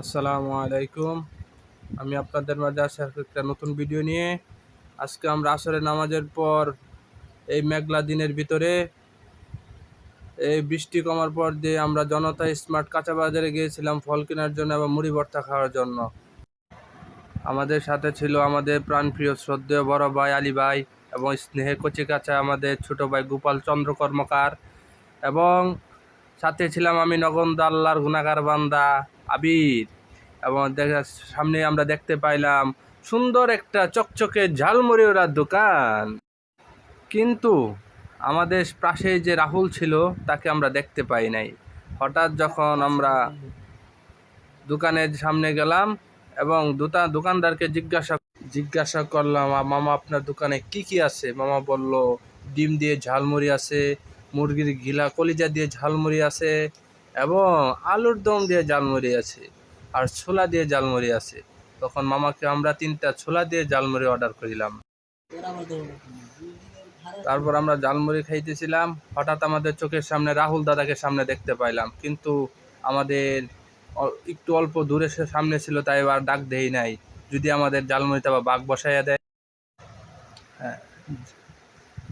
আসসালামু আলাইকুম। আমি আপনাদের মাঝে আসার একটা নতুন ভিডিও নিয়ে। আজকে আমরা আসরের নামাজের পর এই মেঘলা দিনের ভিতরে এই বৃষ্টি কমার পর দিয়ে আমরা জনতা স্মার্ট কাঁচা বাজারে গিয়েছিলাম ফল কেনার জন্য এবং মুড়ি ভর্তা খাওয়ার জন্য। আমাদের সাথে ছিল আমাদের প্রাণপ্রিয় শ্রদ্ধেয় বড় ভাই আলী ভাই এবং স্নেহে কচি কাঁচা আমাদের ছোট ভাই গোপাল চন্দ্র কর্মকার। এবং সাথে ছিলাম আমি নগন্দ আল্লাহর গুনাগার বান্দা আবির। এবং দেখা সামনে আমরা দেখতে পাইলাম সুন্দর একটা চকচকে ঝালমুড়ি ওরার দোকান। কিন্তু আমাদের পাশে যে রাহুল ছিল তাকে আমরা দেখতে পাই নাই। হঠাৎ যখন আমরা দোকানের সামনে গেলাম এবং দুটা দোকানদারকে জিজ্ঞাসা জিজ্ঞাসা করলাম "আ, মামা আপনার দোকানে কি কি আছে? মামা বলল ডিম দিয়ে ঝালমুড়ি আছে মুরগির ঘিলা কলিজা দিয়ে ঝালমুড়ি আছে এবং আলুর দম দিয়ে ঝালমুড়ি আছে আর ছোলা দিয়ে ঝালমুড়ি আছে। তখন মামাকে আমরা তিনটা ছোলা দিয়ে ঝালমুড়ি অর্ডার করিলাম। তারপর আমরা ঝালমুড়ি খাইতেছিলাম। হঠাৎ আমাদের চোখের সামনে রাহুল দাদাকে সামনে দেখতে পাইলাম। কিন্তু আমাদের একটু অল্প দূরে সামনে ছিল, তাই আর ডাক দেই নাই। যদি আমাদের জালমুড়িতে আবার বাঘ বসাইয়া দেয়। হ্যাঁ।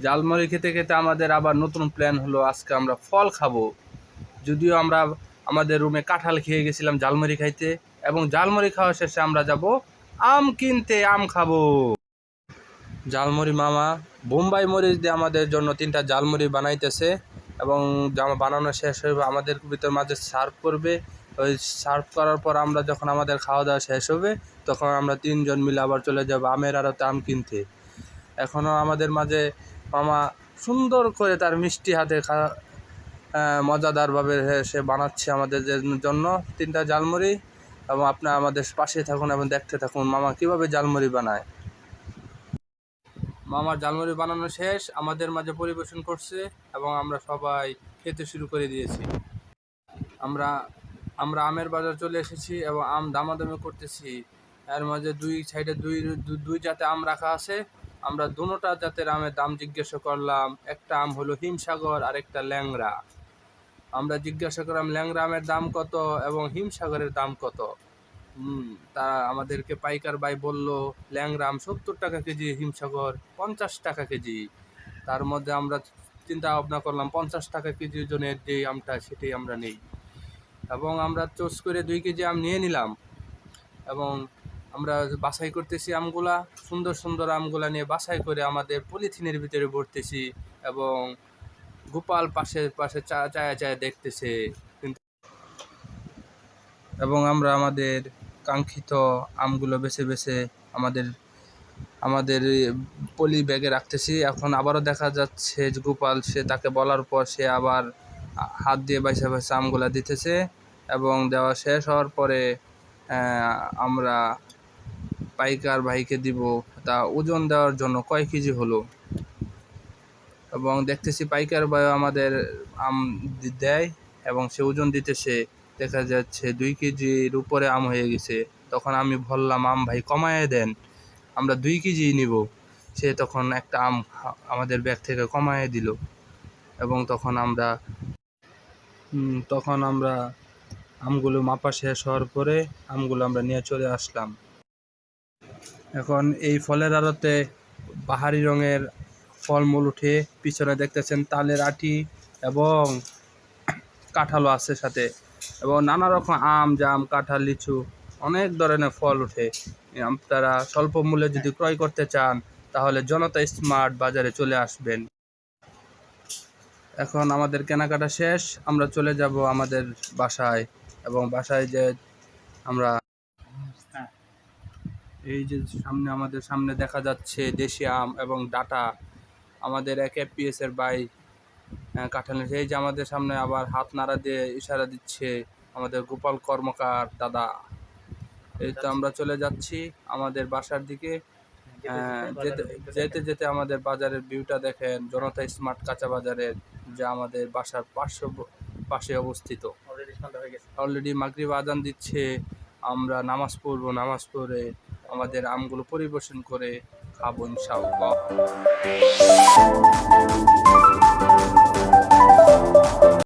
জালমুড়ি খেতে খেতে আমাদের আবার নতুন প্ল্যান হলো, আজকে আমরা ফল খাব। যদিও আমরা আমাদের রুমে কাঁঠাল খেয়ে গেছিলাম জালমুড়ি খাইতে, এবং জালমুড়ি খাওয়া শেষে আমরা যাব আম কিনতে, আম খাব। জালমুড়ি মামা বোম্বাই মরিচ দিয়ে আমাদের জন্য তিনটা জালমুড়ি বানাইতেছে, এবং জামা বানানো শেষ হয়ে আমাদের ভিতর মাঝে সার্ভ করবে। ওই সার্ভ করার পর আমরা যখন আমাদের খাওয়া দাওয়া শেষ হবে, তখন আমরা তিনজন মিলে আবার চলে যাব আমের আড়তে আম কিনতে। এখনও আমাদের মাঝে মামা সুন্দর করে তার মিষ্টি হাতে মজাদারভাবে সে বানাচ্ছে আমাদের জন্য। তিনটা জালমুড়ি এবং আপনার আমাদের পাশে থাকুন এবং দেখতে থাকুন। মামা কীভাবে জালমুড়ি বানায়? মামার জালমুড়ি বানানো শেষ, আমাদের মাঝে পরিবেশন করছে এবং আমরা সবাই খেতে শুরু করে দিয়েছি। আমরা আমরা আমের বাজার চলে এসেছি এবং আম দামাদামি করতেছি। এর মাঝে দুই সাইডে দুই দুই জাতে আম রাখা আছে। আমরা দুটোটা জাতের আমের দাম জিজ্ঞাসা করলাম, একটা আম হলো হিমসাগর আর একটা ল্যাংড়া। আমরা জিজ্ঞাসা করলাম ল্যাংড়া আমের দাম কত এবং হিমসাগরের দাম কত? তা আমাদেরকে পাইকার ভাই বলল ল্যাংড়া আম সত্তর টাকা কেজি, হিমসাগর পঞ্চাশ টাকা কেজি। তার মধ্যে আমরা চিন্তা ভাবনা করলাম, পঞ্চাশ টাকা কেজি ওজনের যে আমটা, সেটাই আমরা নেই। এবং আমরা চোস করে দুই কেজি আম নিয়ে নিলাম এবং আমরা বাছাই করতেছি আমগুলা, সুন্দর সুন্দর আমগুলা নিয়ে বাছাই করে আমাদের পলিথিনের ভিতরে ভরতেছি এবং গোপাল পাশে পাশে চায়া চায়া দেখতেছে। কিন্তু এবং আমরা আমাদের কাঙ্ক্ষিত আমগুলো বেছে বেছে আমাদের আমাদের পলি ব্যাগে রাখতেছি। এখন আবারও দেখা যাচ্ছে যে গোপাল, সে তাকে বলার পর সে আবার হাত দিয়ে বাইসা বাইসা আমগুলো দিতেছে এবং দেওয়া শেষ হওয়ার পরে আমরা পাইকার ভাইকে দিব। তা ওজন দেওয়ার জন্য কয় কেজি হলো? এবং দেখতেছি পাইকার ভাই আমাদের আম দেয় এবং সে ওজন দিতেছে দেখা যাচ্ছে দুই কেজির উপরে আম হয়ে গেছে। তখন আমি বললাম, আম ভাই কমায় দেন, আমরা দুই কেজি নিব। সে তখন একটা আম আমাদের ব্যাগ থেকে কমায় দিল এবং তখন আমরা তখন আমরা আমগুলো মাপা শেষ হওয়ার পরে আমগুলো আমরা নিয়ে চলে আসলাম। এখন এই ফলের আড়তে বাহারি রঙের ফলমূল উঠে পিছনে দেখতেছেন তালের আটি এবং কাঁঠালও আছে সাথে এবং নানা রকম আম, জাম, কাঁঠাল, লিচু অনেক ধরনের ফল উঠে। আপনারা স্বল্প মূল্যে যদি ক্রয় করতে চান, তাহলে জনতা স্মার্ট বাজারে চলে আসবেন। এখন আমাদের কেনাকাটা শেষ। আমরা চলে যাব আমাদের বাসায় এবং বাসায় যে আমরা এই যে সামনে আমাদের সামনে দেখা যাচ্ছে দেশি আম এবং ডাটা। আমাদের এক এফপিএস এর বাই কাঠালে সেই যে আমাদের সামনে আবার হাত নাড়া দিয়ে ইশারা দিচ্ছে আমাদের গোপাল কর্মকার দাদা। এই তো আমরা চলে যাচ্ছি আমাদের বাসার দিকে। যেতে যেতে যেতে আমাদের বাজারের ভিউটা দেখেন জনতা স্মার্ট কাঁচা বাজারের যা আমাদের বাসার পার্শ্ব পাশে অবস্থিত। অলরেডি মাগরিব আজান দিচ্ছে আমরা নামাজ পড়ব নামাজ পড়ে আমাদের আমগুলো পরিবেশন করে Rabu insya